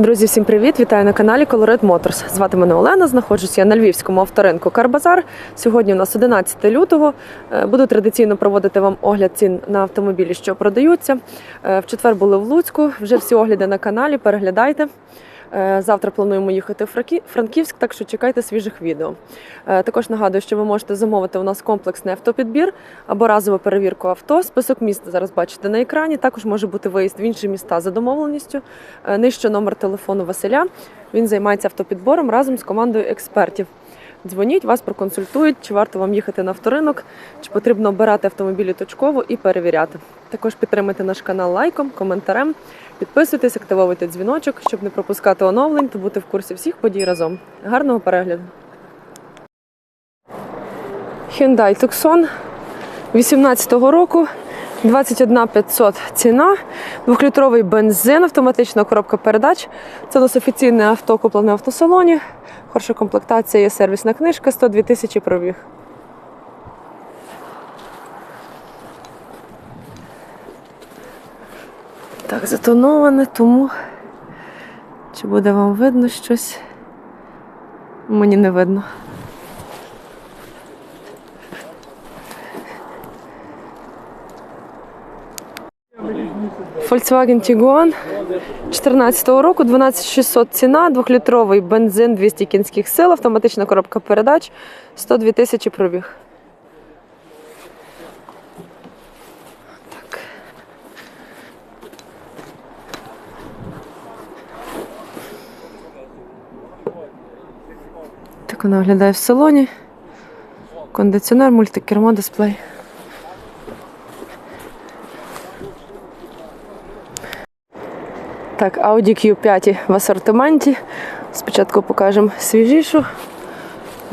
Друзі, всім привіт! Вітаю на каналі Colored Motors. Звати мене Олена. Знаходжусь я на львівському авторинку Карбазар. Сьогодні у нас 11 лютого. Е, Буду традиційно проводити вам огляд цін на автомобілі, що продаються. Е, В четвер були в Луцьку. Вже всі огляди на каналі. Переглядайте. Е, Завтра плануємо їхати в Франківськ, так що чекайте свіжих відео. Е, Також нагадую, що ви можете замовити у нас комплексний автопідбір або разову перевірку авто. Список міст зараз бачите на екрані. Також може бути виїзд в інші міста за домовленістю. Е, Нижче номер телефону Василя. Він займається автопідбором разом з командою експертів. Дзвоніть, вас проконсультують, чи варто вам їхати на авторинок, чи потрібно обирати автомобілі точково і перевіряти. Також підтримайте наш канал лайком, коментарем, підписуйтесь, активовуйте дзвіночок, щоб не пропускати оновлень та бути в курсі всіх подій разом. Гарного перегляду! Hyundai Tucson 18-го року, 21 500 ціна, двохлітровий бензин, автоматична коробка передач. Це у нас офіційне авто, куплене в автосалоні. Хороша комплектація, є сервісна книжка, 102 тисячі пробіг. Так, затоноване, тому чи буде вам видно щось? Мені не видно. Volkswagen Tiguan 14 року, 12600 ціна, двохлітровий бензин, 200 кінських сил, автоматична коробка передач, 102 тисячі пробіг. Так вона виглядає в салоні. Кондиціонер, мультикермо, дисплей. Так, Audi Q5 в асортименті. Спочатку покажемо свіжішу.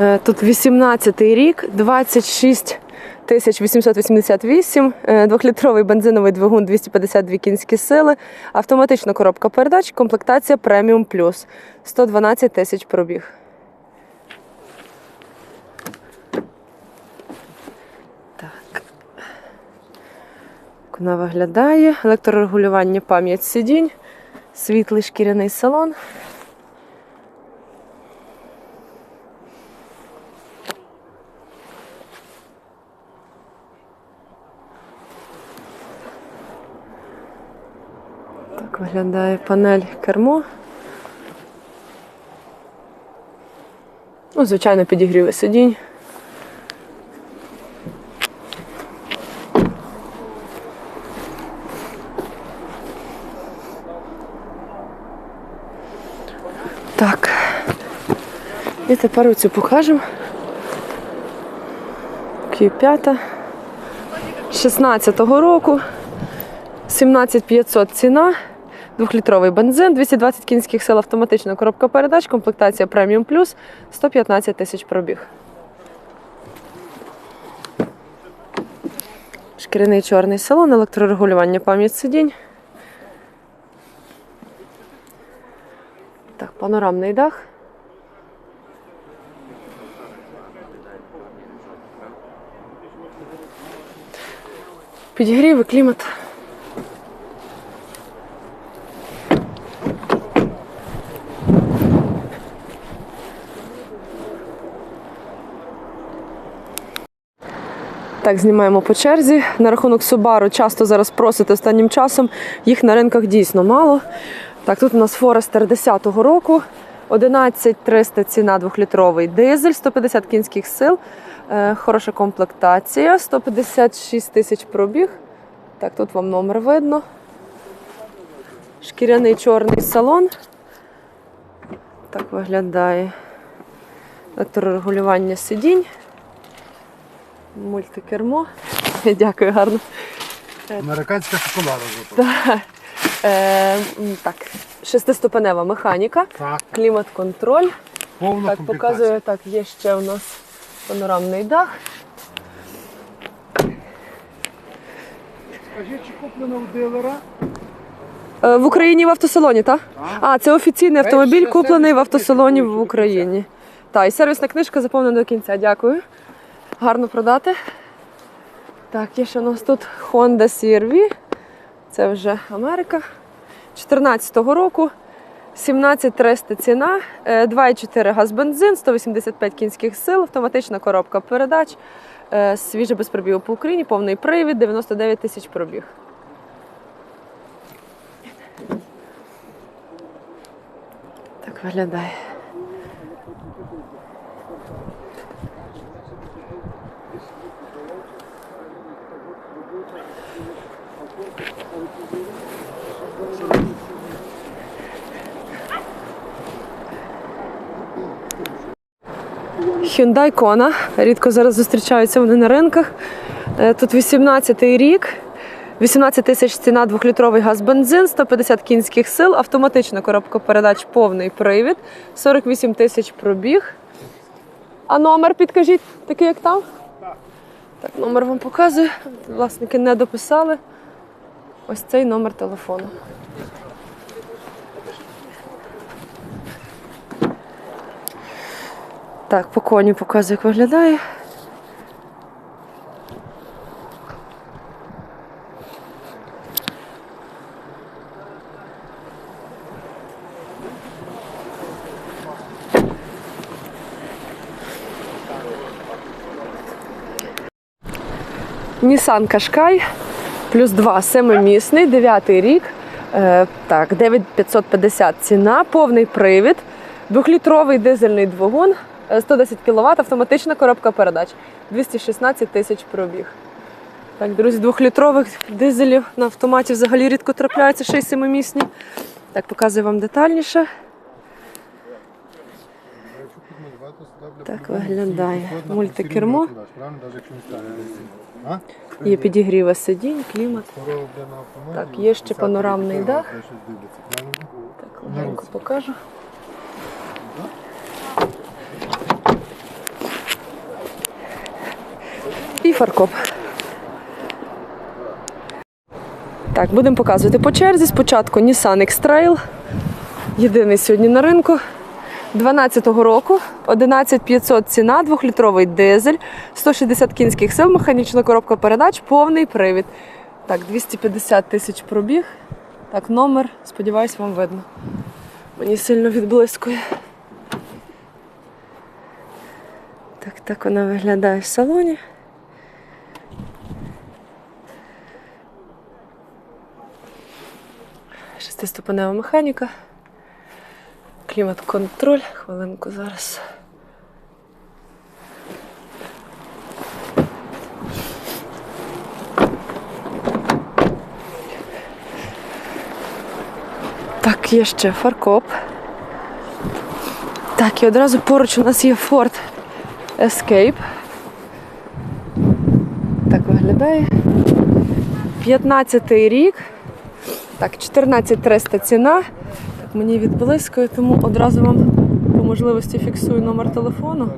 Е, Тут 18-й рік, 26 тисяч 888, е, двохлітровий бензиновий двигун 252 кінські сили, автоматична коробка передач, комплектація преміум плюс 112 тисяч пробіг. Вона виглядає. Електрорегулювання пам'ять сидінь, світлий шкіряний салон. Так виглядає панель кермо. Ну, звичайно, підігріви сидінь. Так. І тепер оцю покажемо. Q5. 16-го року. 17500 ціна. Двохлітровий бензин, 220 кінських сил, автоматична коробка передач, комплектація преміум плюс, 115 тисяч пробіг. Шкіряний чорний салон, електрорегулювання пам'ять сидінь. Так, панорамний дах. Підігрів і клімат. Так, знімаємо по черзі. На рахунок Subaru часто зараз просите останнім часом. Їх на ринках дійсно мало. Так, тут у нас Forester 10-го року. 11300 ціна двохлітровий дизель, 150 кінських сил. Е, хороша комплектація, 156 тисяч пробіг. Так, тут вам номер видно. Шкіряний чорний салон. Так виглядає. Електрорегулювання сидінь. Мультикермо. Дякую, гарно. Американська шоколада зато. Е, так, шестиступенева механіка, Так, клімат-контроль. Так, показує, так, є ще у нас панорамний дах. Скажіть, чи куплено у дилера? Е, в Україні в автосалоні, так? А, це офіційний автомобіль, куплений в сервісна автосалоні книжка в Україні. Так, і сервісна книжка заповнена до кінця. Дякую. Гарно продати. Так, є ще у нас тут Honda CR-V. Це вже Америка. 14-го року. 17300 ціна, е, 2,4 газ бензин, 185 кінських сил, автоматична коробка передач, е, свіже без пробігу по Україні, повний привід, 99 тисяч пробіг. Так виглядає. Hyundai Kona. Рідко зараз зустрічаються вони на ринках. Е, Тут 18-й рік. 18 тисяч ціна, двохлітровий газ бензин, 150 кінських сил, автоматична коробка передач, повний привід, 48 тисяч пробіг. А номер підкажіть, такий як там? Так, номер вам показую. Власники не дописали. Ось цей номер телефону. Так, по коні показую, як виглядає. Nissan Qashqai плюс 2 семимісний, 9 рік. Е, так, 9550 ціна, повний привід, двохлітровий дизельний двигун, е, 110 кВт, автоматична коробка передач, 216 тисяч пробіг. Так, друзі, двохлітрових дизелів на автоматі взагалі рідко трапляються, ще й семимісні. Так, показую вам детальніше. Так виглядає мультикермо. Є підігріва сидінь, клімат. Так, є ще панорамний дах. Так, легенько покажу. І фаркоп. Так, будемо показувати по черзі. Спочатку Nissan X-Trail. Єдиний сьогодні на ринку. 12-го року, 11500 ціна, двохлітровий дизель, 160 кінських сил, механічна коробка передач, повний привід. Так, 250 тисяч пробіг. Так, номер, сподіваюсь, вам видно. Мені сильно відблискує. Так, так вона виглядає в салоні. Шестиступенева механіка. Клімат-контроль. Хвилинку зараз. Так, є ще фаркоп. Так, і одразу поруч у нас є Ford Escape. Так виглядає. 15-й рік. Так, 14300 ціна. Так, мені відблискує, тому одразу вам по можливості фіксую номер телефону.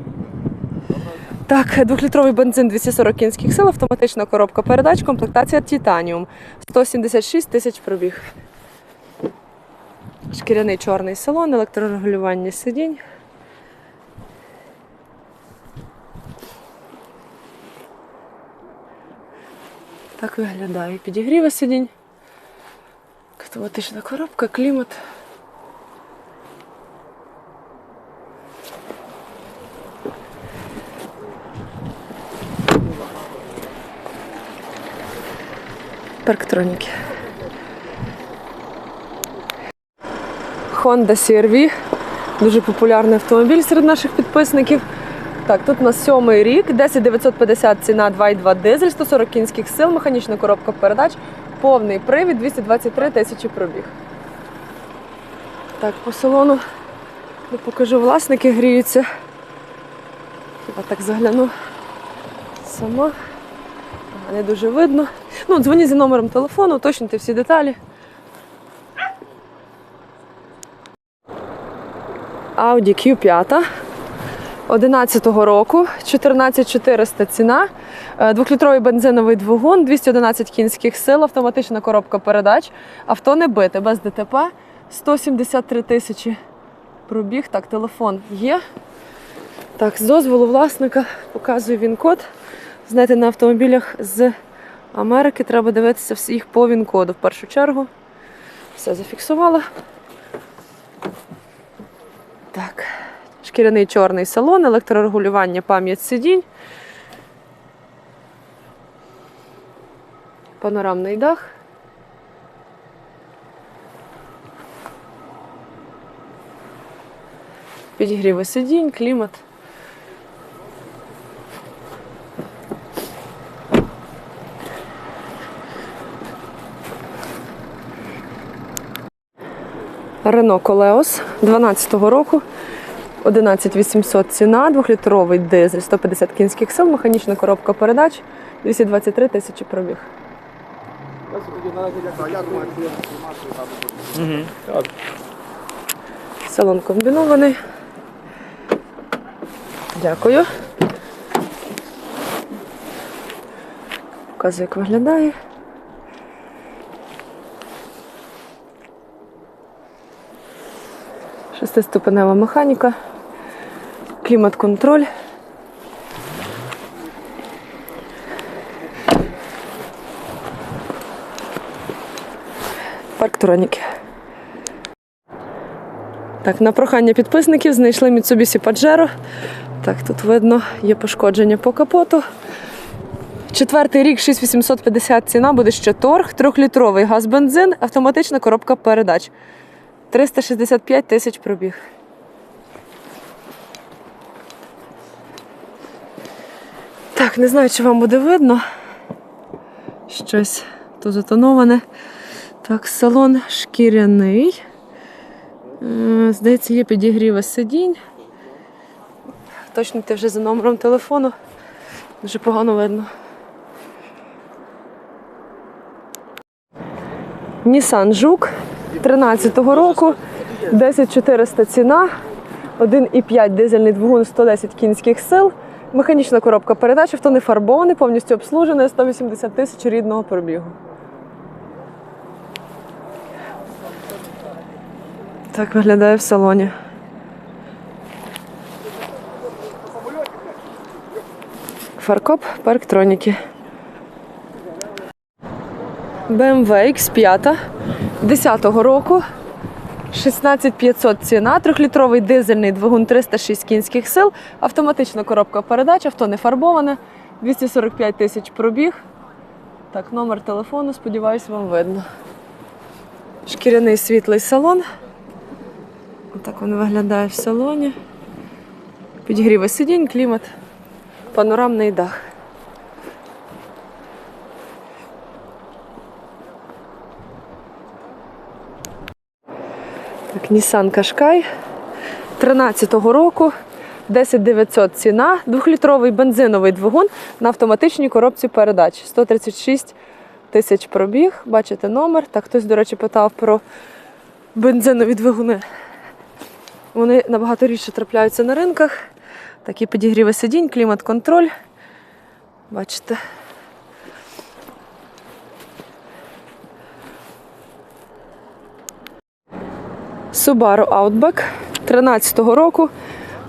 Так, двохлітровий бензин 240 кінських сил, автоматична коробка передач, комплектація Титаніум. 176 тисяч пробіг. Шкіряний чорний салон, електрорегулювання сидінь. Так виглядає. Підігріви сидінь. Автоматична коробка, клімат. Парктроніки. Honda CR-V. Дуже популярний автомобіль серед наших підписників. Так, тут у нас сьомий рік, 10950 ціна 2,2 дизель, 140 кінських сил, механічна коробка передач, повний привід, 223 тисячі пробіг. Так, по салону не покажу, власники гріються. Хіба так загляну сама. Не дуже видно. Ну, дзвоніть за номером телефону, уточнюйте всі деталі. Audi Q5 11-го року, 14400 ціна, Е, двохлітровий бензиновий двигун, 211 кінських сил, автоматична коробка передач, авто не бите, без ДТП, 173 тисячі пробіг. Так, телефон є. Так, з дозволу власника показую він код. Знаєте, на автомобілях з Америки треба дивитися всіх по він-коду в першу чергу. Все зафіксувала. Так. Шкіряний чорний салон, електрорегулювання, пам'ять сидінь. Панорамний дах. Підігріви сидінь, клімат. Рено Колеос 12-го року. 11800 ціна, 2-літровий дизель, 150 кінських сил, механічна коробка передач, 223 тисячі пробіг. Салон комбінований. Дякую. Показую, як виглядає. Шестиступенева механіка, клімат-контроль. Парктроніки. Так, на прохання підписників знайшли Mitsubishi Pajero. Так, тут видно, є пошкодження по капоту. Четвертий рік 6850 ціна, буде ще торг, трьохлітровий газ бензин, автоматична коробка передач. 365 тисяч пробіг. Так, не знаю, чи вам буде видно. Щось тут затоноване. Так, салон шкіряний. Е, Здається, є підігріва сидінь. Точно ти вже за номером телефону. Дуже погано видно. Nissan Жук 13-го року, 10400 ціна, 1,5 дизельний двигун, 110 кінських сил, механічна коробка передач, авто не фарбоване, повністю обслужене, 180 тисяч рідного пробігу. Так виглядає в салоні. Фаркоп парктроніки. BMW X5 10-го року. 16500 ціна, трьохлітровий дизельний двигун 306 кінських сил, автоматична коробка передач, авто не фарбоване, 245 тисяч пробіг. Так, номер телефону, сподіваюсь, вам видно. Шкіряний світлий салон. Отак він виглядає в салоні. Підігріви сидінь, клімат, панорамний дах. Так, Nissan Qashqai 13-го року. 10900 ціна, двохлітровий бензиновий двигун на автоматичній коробці передач. 136 тисяч пробіг. Бачите номер. Так, хтось, до речі, питав про бензинові двигуни. Вони набагато рідше трапляються на ринках. Такі підігріви сидінь, клімат-контроль. Бачите. Subaru Outback 13-го року.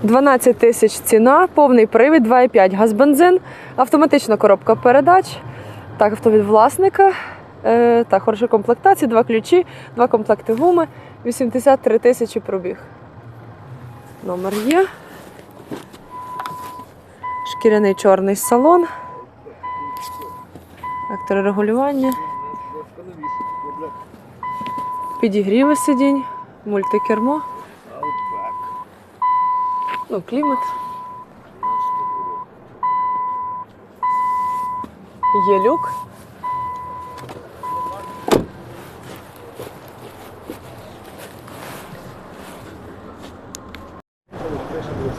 12 тисяч ціна, повний привід, 2,5 газ-бензин, автоматична коробка передач. Так, авто від власника. Е, так, хороша комплектація, два ключі, два комплекти гуми, 83 тисячі пробіг. Номер є. Шкіряний чорний салон. Вектори регулювання. Підігріви сидінь, мультикермо. Ну, клімат. Є люк.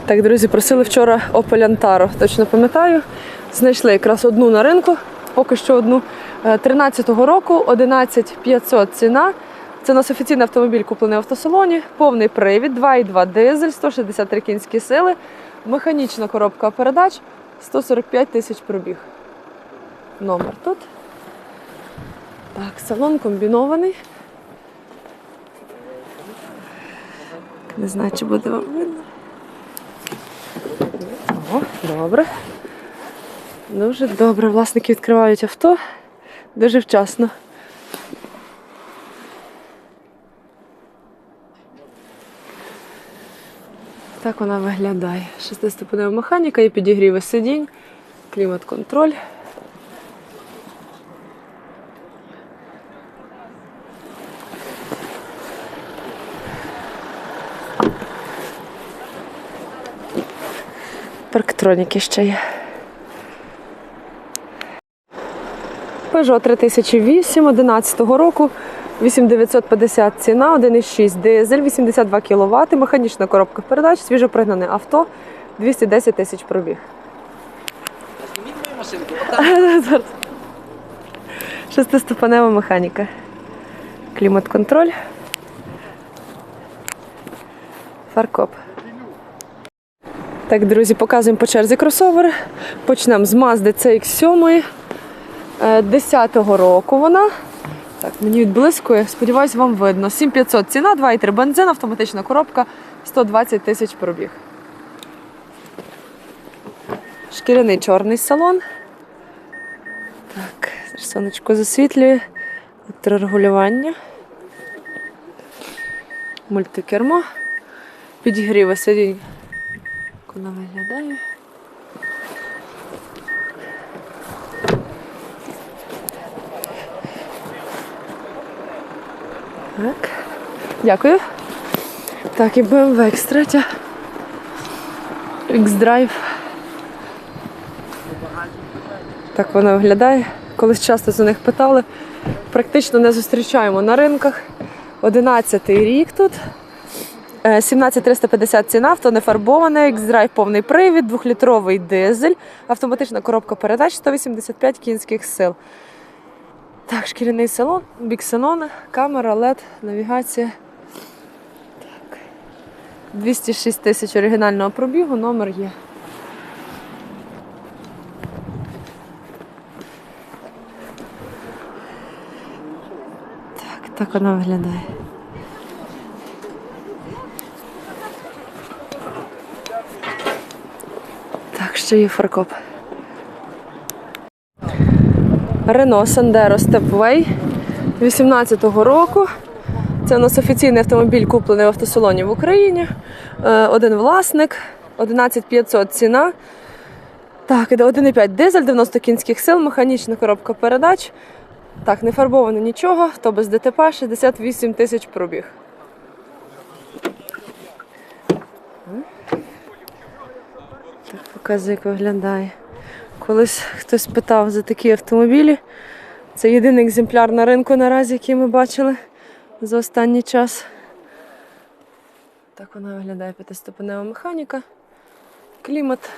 Так, друзі, просили вчора Opel точно пам'ятаю. Знайшли якраз одну на ринку, поки що одну. Е, 13-го року 11500 ціна. Це у нас офіційний автомобіль, куплений в автосалоні, повний привід, 2,2 дизель, 163 кінські сили, механічна коробка передач, 145 тисяч пробіг. Номер тут. Так, салон комбінований. Не знаю, чи буде вам видно. О, добре. Дуже добре. Власники відкривають авто дуже вчасно. Так вона виглядає. Шестиступенева механіка і підігріви сидінь, клімат-контроль. Парктроніки ще є. Peugeot 3008 11 року, 8950 ціна, 1,6 дизель, 82 кВт, механічна коробка передач, свіжопригнане авто, 210 тисяч пробіг. Шестиступенева механіка. Клімат-контроль. Фаркоп. Так, друзі, показуємо по черзі кросовери. Почнемо з Mazda CX-7. 10-го року вона. Так, мені відблискує. Сподіваюсь, вам видно. 7500 ціна, 2,3 бензин, автоматична коробка, 120 тисяч пробіг. Шкіряний чорний салон. Так, сонечко засвітлює. Електрорегулювання. Мультикермо. Підігріви сидінь. Вона виглядає. Так. Дякую. Так, і BMW X3. X-Drive. Так вона виглядає. Колись часто за них питали. Практично не зустрічаємо на ринках. 11-й рік тут. Е, 17350 ціна, авто не фарбоване, X-Drive повний привід, 2-літровий дизель, автоматична коробка передач, 185 кінських сил. Так, шкіряний салон, біксенон, камера, LED, навігація. Так. 206 тисяч оригінального пробігу, номер є. Так, так вона виглядає. Так, ще є фаркоп. Renault Sandero Stepway 18-го року. Це у нас офіційний автомобіль, куплений в автосалоні в Україні. Е, Один власник, 11500 ціна. Так, іде 1,5 дизель, 90 кінських сил, механічна коробка передач. Так, не фарбовано нічого, то без ДТП 68 тисяч пробіг. Так, показую, як виглядає. Колись хтось питав за такі автомобілі. Це єдиний екземпляр на ринку наразі, який ми бачили за останній час. Так вона виглядає п'ятиступенева механіка. Клімат.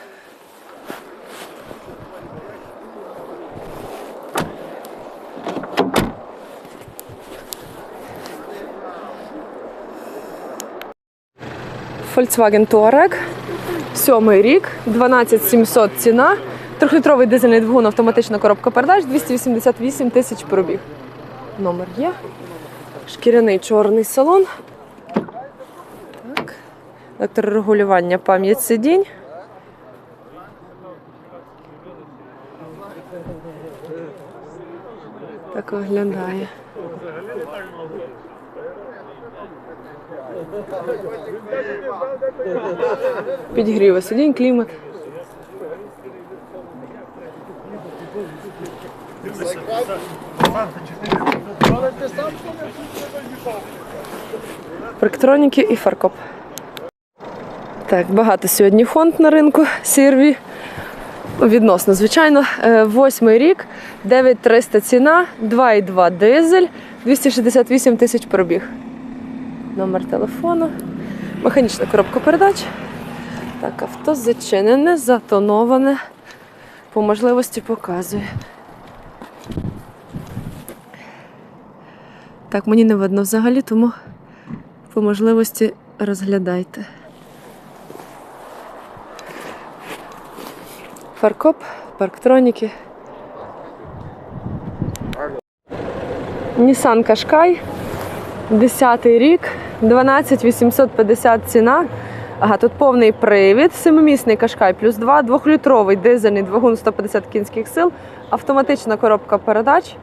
Volkswagen Touareg. Сьомий рік, 12700 ціна. Трьохлітровий дизельний двигун, автоматична коробка передач, 288 тисяч пробіг. Номер є. Шкіряний чорний салон. Так. Електрорегулювання пам'ять сидінь. Так виглядає. Підгріви сидінь, клімат. Парктроніки і фаркоп. Так, багато сьогодні фонд на ринку Сірві. Відносно, звичайно. Е, Восьмий рік, 9300 ціна, 2,2 дизель, 268 тисяч пробіг. Номер телефону. Механічна коробка передач. Так, авто зачинене, затоноване. По можливості показує. Так, мені не видно взагалі, тому по можливості розглядайте. Фаркоп, парктроніки. Nissan Qashqai, 10 рік, 12 850 ціна. Ага, тут повний привід, семимісний Qashqai плюс 2, двохлітровий дизельний двигун 150 кінських сил, автоматична коробка передач,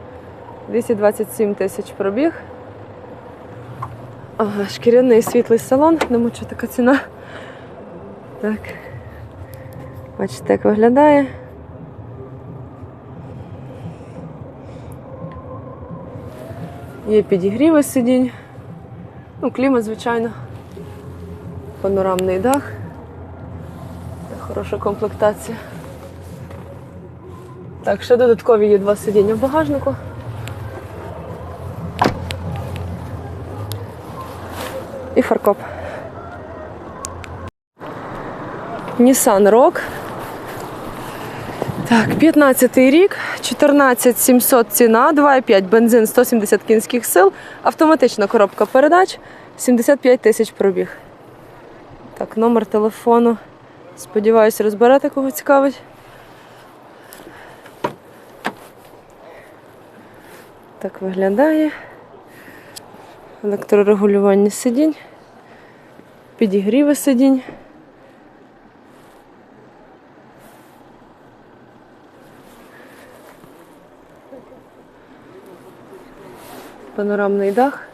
227 тисяч пробіг. Ага, шкіряний світлий салон, не мучу така ціна. Так. Бачите, як виглядає. Є підігріви сидінь. Ну, клімат, звичайно. Панорамний дах. Хороша комплектація. Так, ще додаткові є два сидіння в багажнику. І фаркоп. Nissan Rogue. Так, 15 рік, 14 700 ціна, 2,5 бензин, 170 кінських сил, автоматична коробка передач, 75 тисяч пробіг. Так, номер телефону. Сподіваюсь, розберете, кого цікавить. Так виглядає. Електрорегулювання сидінь, підігріви сидінь. Панорамний дах.